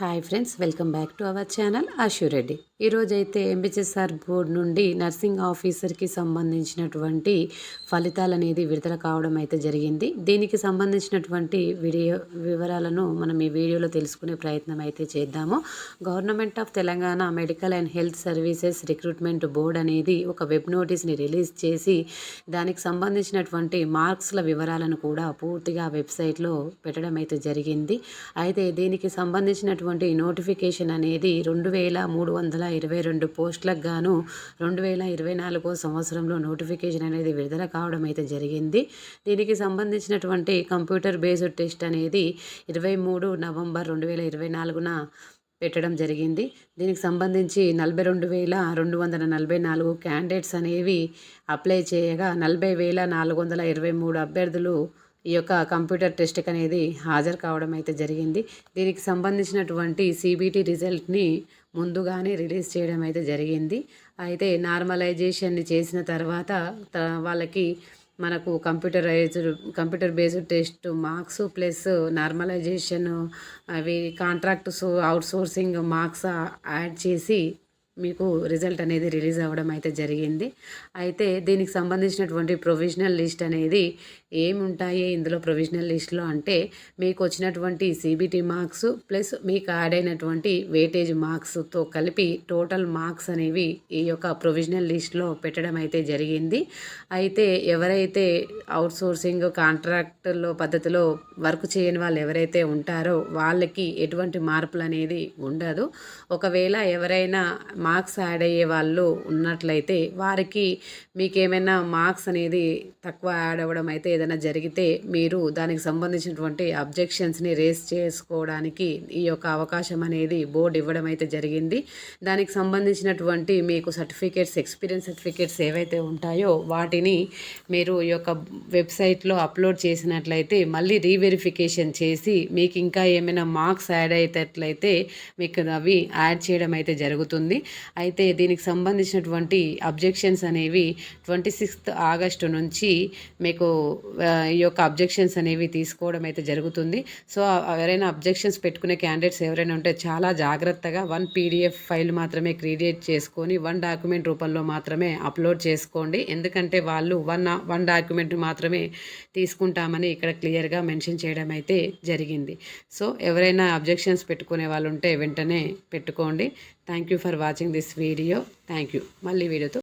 Hi friends welcome back to our channel Ashu Reddy ఈరోజు అయితే M B H S R board నుండి nursing ఆఫీసర్కి సంబంధించినటువంటి ఫలితాలు అనేది విడుదల కావడం అయితే జరిగింది. దీనికి సంబంధించినటువంటి వీడియో వివరాలను మనం ఈ వీడియోలో తెలుసుకునే ప్రయత్నం అయితే చేద్దాము. Government of Telangana medical and health services recruitment board అనేది ఒక వెబ్ నోటీస్ని రిలీజ్ చేసి దానికి సంబంధించినటువంటి మార్క్స్ల వివరాలను కూడా పూర్తిగా వెబ్సైట్లో పెట్టడం అయితే జరిగింది. అయితే దీనికి సంబంధించినటువంటి నోటిఫికేషన్ అనేది రెండు వేల మూడు వందల ఇరవై రెండు పోస్టులకు గాను రెండు వేల ఇరవై నాలుగో సంవత్సరంలో నోటిఫికేషన్ అనేది విడుదల కావడం అయితే జరిగింది. దీనికి సంబంధించినటువంటి కంప్యూటర్ బేస్డ్ టెస్ట్ అనేది ఇరవై మూడు నవంబర్ రెండు వేల ఇరవై నాలుగున పెట్టడం జరిగింది. దీనికి సంబంధించి నలభై రెండు వేల రెండు వందల నలభై నాలుగు క్యాండిడేట్స్ అనేవి అప్లై చేయగా నలభై వేల నాలుగు వందల ఇరవై మూడు అభ్యర్థులు ఈ యొక్క కంప్యూటర్ టెస్ట్కి అనేది హాజరు కావడం అయితే జరిగింది. దీనికి సంబంధించినటువంటి సిబిటి రిజల్ట్ని ముందుగానే రిలీజ్ చేయడం అయితే జరిగింది. అయితే నార్మలైజేషన్ని చేసిన తర్వాత వాళ్ళకి మనకు computerized computer based test marks plus normalization అవి కాంట్రాక్ట్స్ అవుట్సోర్సింగ్ మార్క్స్ యాడ్ చేసి మీకు రిజల్ట్ అనేది రిలీజ్ అవ్వడం అయితే జరిగింది. అయితే దీనికి సంబంధించినటువంటి ప్రొవిజనల్ లిస్ట్ అనేది ఏమి ఉంటాయి ఇందులో ప్రొవిజనల్ లిస్ట్లో అంటే మీకు వచ్చినటువంటి సిబిటి మార్క్స్ ప్లస్ మీకు యాడ్ అయినటువంటి వెయిటేజ్ మార్క్స్తో కలిపి టోటల్ మార్క్స్ అనేవి ఈ యొక్క ప్రొవిజనల్ లిస్ట్లో పెట్టడం అయితే జరిగింది. అయితే ఎవరైతే అవుట్సోర్సింగ్ కాంట్రాక్ట్లో పద్ధతిలో వర్క్ చేయని వాళ్ళు ఎవరైతే ఉంటారో వాళ్ళకి ఎటువంటి మార్పులు అనేది ఉండదు. ఒకవేళ ఎవరైనా మార్క్స్ యాడ్ అయ్యే వాళ్ళు ఉన్నట్లయితే వారికి మీకు ఏమైనా మార్క్స్ అనేది తక్కువ యాడ్ అవ్వడం అయితే ఏదైనా జరిగితే మీరు దానికి సంబంధించినటువంటి అబ్జెక్షన్స్ని రేస్ చేసుకోవడానికి ఈ యొక్క అవకాశం అనేది బోర్డు ఇవ్వడం అయితే జరిగింది. దానికి సంబంధించినటువంటి మీకు సర్టిఫికేట్స్ ఎక్స్పీరియన్స్ సర్టిఫికేట్స్ ఏవైతే ఉంటాయో వాటిని మీరు ఈ యొక్క వెబ్సైట్లో అప్లోడ్ చేసినట్లయితే మళ్ళీ రీవెరిఫికేషన్ చేసి మీకు ఇంకా ఏమైనా మార్క్స్ యాడ్ అయ్యేటట్లయితే మీకు అవి యాడ్ చేయడం అయితే జరుగుతుంది. అయితే దీనికి సంబంధించినటువంటి అబ్జెక్షన్స్ అనేవి ట్వంటీ సిక్స్త్ ఆగస్టు నుంచి మీకు ఈ యొక్క అబ్జెక్షన్స్ అనేవి తీసుకోవడం అయితే జరుగుతుంది. సో ఎవరైనా అబ్జెక్షన్స్ పెట్టుకునే క్యాండిడేట్స్ ఎవరైనా ఉంటే చాలా జాగ్రత్తగా వన్ పీడిఎఫ్ ఫైల్ మాత్రమే క్రియేట్ చేసుకొని వన్ డాక్యుమెంట్ రూపంలో మాత్రమే అప్లోడ్ చేసుకోండి. ఎందుకంటే వాళ్ళు వన్ వన్ డాక్యుమెంట్ మాత్రమే తీసుకుంటామని ఇక్కడ క్లియర్గా మెన్షన్ చేయడం అయితే జరిగింది. సో ఎవరైనా అబ్జెక్షన్స్ పెట్టుకునే వాళ్ళు ఉంటే వెంటనే పెట్టుకోండి. Thank you for watching this video thank you మళ్ళీ వీడియోతో